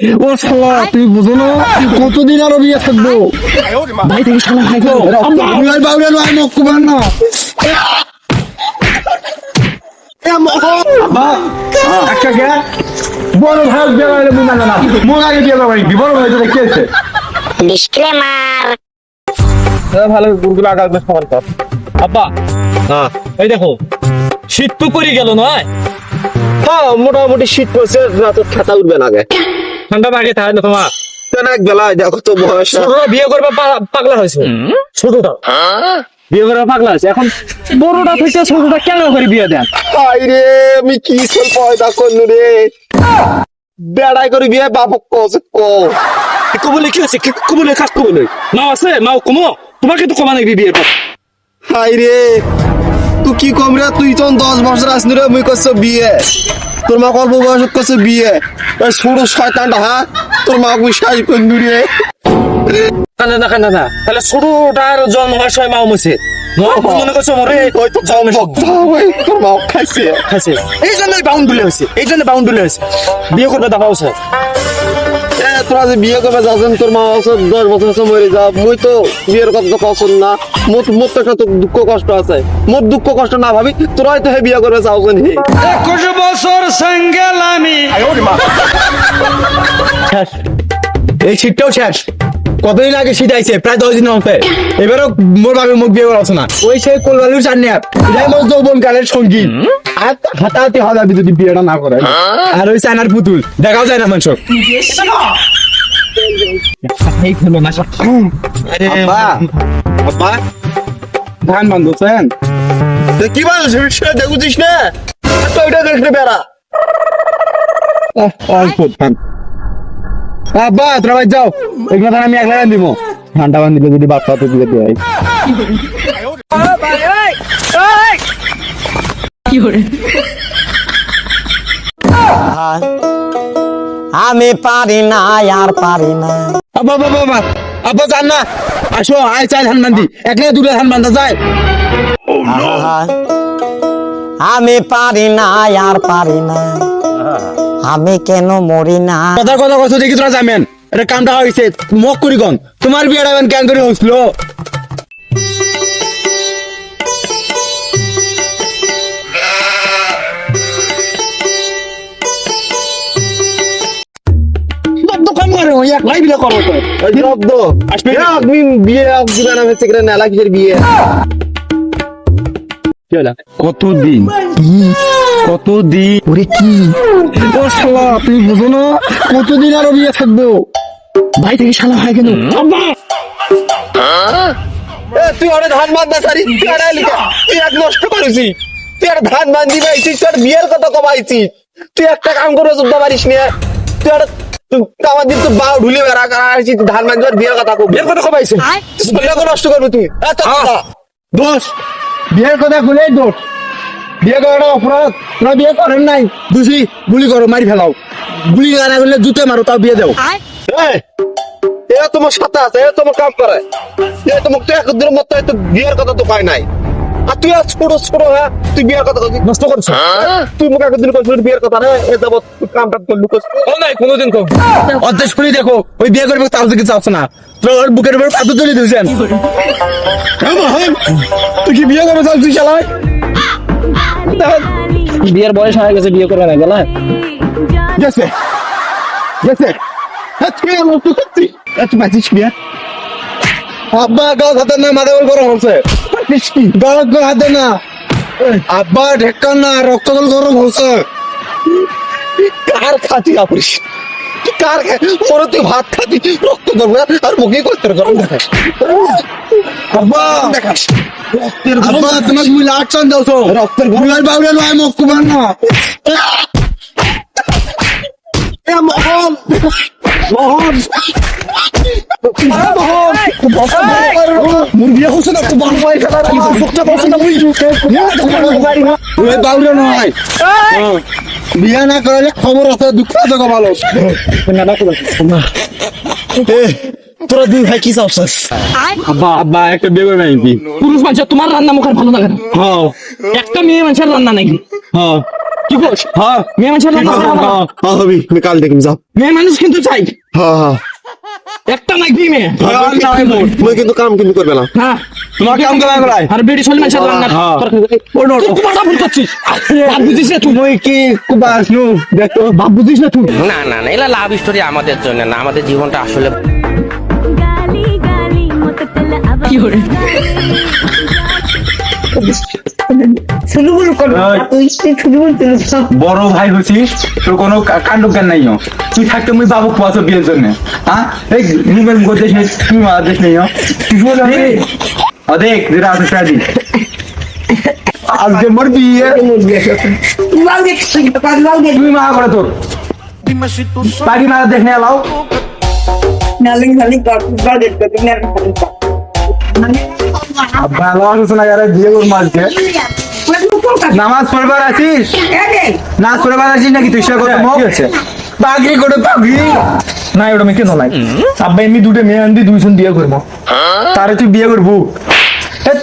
ও শালা তুই বুঝো না? কতদিন আরও বিয়ে থাকব? ভাই থেকে শালা ভাই না। একটা গে বড় ভাই বিয়ে করে না মোর আগে বিয়ে করে বড় ভাই তো দেখেছে ডিসক্লেমার ভালো গুরগুলো আগাল সমান কর। আব্বা হ্যাঁ। এই দেখো শীত তো করে গেল নয়? হ্যাঁ মোটামুটি শীত পড়ছে রাত খাতা উঠবে না আগে ঠান্ডা লাগে তাই না তোমার? এক বেলায় দেখো তো বয়স। ছোটরা বিয়ে করবে পাগলা হয়েছে। ছোটটা। বিয়ে পাগলা হয়েছে। এখন বড়টা থেকে ছোটটা কেন করে বিয়ে দেন? রে আমি কি সল পয়দা করলু রে? বেড়াই করে বিয়ে বাপ কস কো। কবলে কি হয়েছে? কি কবলে কাক কবলে? মা আছে মা কমো। তোমাকে তো কমা নাকি বিয়ের পর হাই রে তুই কি কম রে তুই তখন দশ বছর আসনি রে মুই করছ বিয়ে তোর মা অল্প বয়স করছে বিয়ে ওই ছোট শয়তানটা হ্যাঁ তোর মা মুই সাই করলু রে কান্দা না কান্দা না তাহলে ছোটটার জন্ম হওয়ার সময় মাও মছে মনে করছ মরে? ওই তো জন্ম ওই তোর মা খাইছে। খাইছে। এই জন্য বাউন্ডুলে হয়েছে এই জন্য বাউন্ডুলে হয়েছে বিয়ে করবে দাবা হচ্ছে এ, তোরা যে বিয়ে করবে যাচ্ছেন তোর মা বছর দশ বছর সময় মরে যা মুই তো বিয়ের কথা তো পছন্দ না। মোর মোর তো একটা তো দুঃখ কষ্ট আছে। মোর দুঃখ কষ্ট না ভাবি তোরাই তো হে বিয়ে করবে চাওছেন হে। একুশ বছর সিঙ্গেল আমি। এই সিটটাও শেষ। কতদিন আগে শীত আইছে? প্রায় দশ দিন হবে এবারও মোর ভাবে মুখ বিয়ে করা না। ওই সেই কোলবালুর চান এটাই মোর যৌবন কালের সঙ্গী। আর হাতাহাতি হওয়া যদি বিয়েটা না করে আর ওই চায়নার পুতুল। দেখাও যায় না মানুষ আব্বা। আব্বা। ধান বান্ধছেন? কি বান্ধছ দেখুছিস না? তো ওইটা দেখলে বেড়া অল্প ধান। আব্বা তোরা ভাই যাও। এগুলো আমি একলা দিব। ধানটা বান্ধিলে যদি বাচ্চা তো দিলে দেয়। আমি পারি না আর পারি না। আব্বা বাবা বাবা আব্বা। জান না। আসো আয় চাই ধান বান্ধি একলা দুটো ধান বান্ধা যায়। আমি পারি না আর পারি না। আমি কেন মরি না? কথা কথা কথা দেখি তোরা যাবেন এটা কামটা হয়েছে মক করি কন তোমার বিয়েটা কেন করে হচ্ছিল দোকান করে ওই এক লাই বিয়ে করব তো ওই যে শব্দ আসবে আপনি বিয়ে দিবেন আমি সেখানে নেলা কিসের বিয়ে কতদিন? কতদিন ওরে কি? ও শালা তুই বুঝো না কতদিন আরও বিয়ে থাকব? ভাই থেকে শালা হয় কেন? তুই অনেক ধান বান্ধা সারি তুই তুই এক নষ্ট করেছি। তুই আর ধান বান্ধি পাইছিস তুই আর বিয়ের কথা কমাইছিস। তুই একটা কাম করে চলতে পারিস না। তুই আর আমার দিন তো বাউ ঢুলে বেড়া করা আছিস ধান বান্ধি বিয়ের কথা কবি। বিয়ের কথা কমাইছিস? তুই নষ্ট করবি তুই। কথা। দোষ। বিয়ের কথা খুলে দোষ। বিয়ে করাটা অপরাধ। না বিয়ে করেন নাই। বুঝি গুলি করো মারি ফেলাও। গুলি না করলে জুতে মারো তাও বিয়ে দেও। এই, এরা তোমার সাথে আছে এরা তোমার কাম করে। এ তোমার তো একদিনের মতো তো বিয়ের কথা তো নাই। আর তুই আর ছোট ছোট হ্যাঁ? তুই বিয়ের কথা নষ্ট করছিস তুই মুখে একদিন কইছিস বিয়ের কথা রে এ যাব কামটা করলু ও নাই কোনোদিন কম। অর্ধেক শুনি দেখো ওই বিয়ে করবে তাও দিকে চাচ্ছে না। তোর ওর বুকের উপর পাথর তুলে দিয়েছেন। তুই কি বিয়ে করবে চাচ্ছিস শালায়? বিয়ের বয়স হয়ে গেছে বিয়ে করবে না গেলা? গেছে গেছে হ্যাঁ তো বিয়ে আব্বা গাছ হাতে না মাথা গোল গরম হচ্ছে। হাতে না। আব্বা ঢেকা না রক্ত গোল গরম হচ্ছে। কার খাতি তুই কার পরে তুই ভাত খাতি রক্ত গরম আর মুখে করতে দেখাস আব্বা আব্বা তোমাকে মুই লাট চান দাও রক্তেরগুলার বাউরে লয় মুখ কুমার না এ মোহন মোহন মুরগি হচ্ছে না তো বান পাই খেলা সত্যি না মুই বাউরে নয় বিয়া না করলে খবর আছে দুঃখ আছে ভালো। তোরা দুই ভাই কি চাচ্ছিস আব্বা আব্বা একটা বিয়ে করবে নাকি? পুরুষ মানুষ তোমার রান্না মুখের ভালো লাগে হ্যাঁ। একটা মেয়ে মানুষের রান্না নাকি? হ্যাঁ। কি বলছ? হ্যাঁ। মেয়ে মানুষের রান্না কথা বলো। হ্যাঁ হবি কাল দেখবি যাও মেয়ে মানুষ কিন্তু চাই। হ্যাঁ হ্যাঁ। একটা নাই কি মেয়ে? মই কিন্তু কাম কিন্তু করবে না। হ্যাঁ। তোমার কাম করা করাই আর বেডি চলি মানুষের রান্না হ্যাঁ। তুই মাথা ভুল করছিস। বাপ বুঝিস না তুই। তুই কি কুবাস নু দেখো বাপ বুঝিস না তুই। না না না এগুলা লাভ স্টোরি আমাদের জন্য না। আমাদের জীবনটা আসলে গালি গালি মত কি হরে বড় ভাই হচ্ছিস তোর কোনো কা- কাণ্ড জ্ঞান নাই ও। তুই থাকতে মুই বাবু খোয়াছো বিয়ের জন্য হ্যাঁ এই মুখের মুখ দেশ নেই তুই মারা দেশ নেই ও। তুই শুনে যাবি? ও দেখ যেটা আছে সেটা দিক। আজকে মোর বিয়ে। তুই মারা করে তোর। পারি মারা দেখ নিয়ে এলাও ভালো আলোচনা করে বিয়ে করব আজকে। নামাজ পড়বার আছিস? নামাজ পড়বার আছিস নাকি? তুই সে কত মুখ? পাগড়ি করে পাগড়ি না ওটা মেয়ে কেন নাই আব্বা এমনি দুটো মেয়ে আনবি দুইজন বিয়ে করব। তারে তুই বিয়ে করব?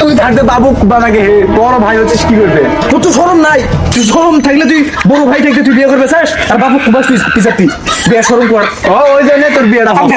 তুই থাকতে বাবু বানাকে হে বড় ভাই হচ্ছিস কি করবে? তোর তো শরম নাই। তুই শরম থাকলে তুই বড় ভাই থাকলে তুই বিয়ে করবে চাস? আর বাবু কুবাস তুই পিছা তুই বিয়ে শরম কর। ও ওই জন্য তোর বিয়েটা হবে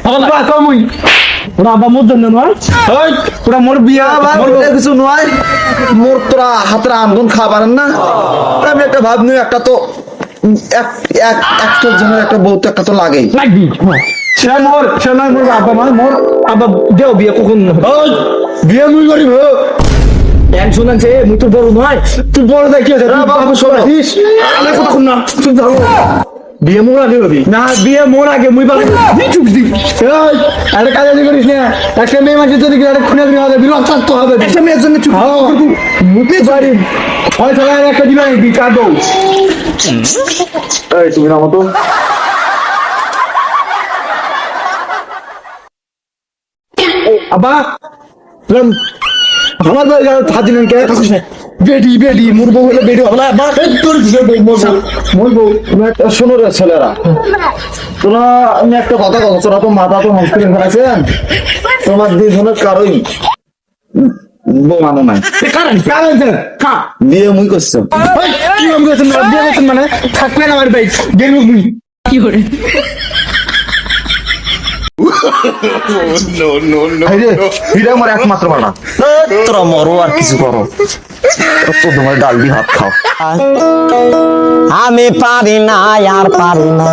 আব্বা তো মুই? ওরা আব্বা মোর জন্য নয় ওই। মোর বিয়া মোর কিছু নয় মোর তোরা হাতের আন্দোলন খাবার না? আমি একটা ভাব নিই একটা তো এক এক একটার জন্য একটা বউ তো একটা তো লাগেই। লাগবি সে মোর সে নয় মোর আব্বা মানে মোর আব্বা দেও বিয়ে কখন বিয়ে মুই করিব। একজন আছে মুই তো বড় নয়। তুই বড় দেখি আছে তুই বাবু শোনাছিস আমার কথা শুন না? তুই ধরো বিয়ে মোর আগে হবি না বিয়ে মোর আগে মুই বাবু চুপ দি। ওই আরে কাজে দি করিস না। একটা মেয়ে মাঝে যদি একটা খুনে দিন হবে বিরক্ত তো হবে। একটা মেয়ের জন্য চুপ মুতে পারি হয় সবাই একটা দিন কি কাটবো এই তুমি না মতো আব্বা তুম আমার বাড়ি গেল থাকি না কে? বেডি বেডি মোর বউ হলে বেডি তোর কিসের বউ মোর বউ? মোর বউ তুমি একটা শোনো রে ছেলেরা। তোরা আমি একটা কথা কথা তোরা তো মাথা তো হসপিটাল ফেলেছেন। তোমার দুজনের কারোই বউ মানো নাই। কারণ কারণ কা বিয়ে মুই করছ। কি আমি না মানে? থাকবে না আমার ভাই গেল মুই। কি করে হাইরে হিরা আমার একমাত্র তোরা মরো আর কিছু করো। তো তোমার ডাল দিয়ে ভাত খাও। আমি পারি না আর পারি না।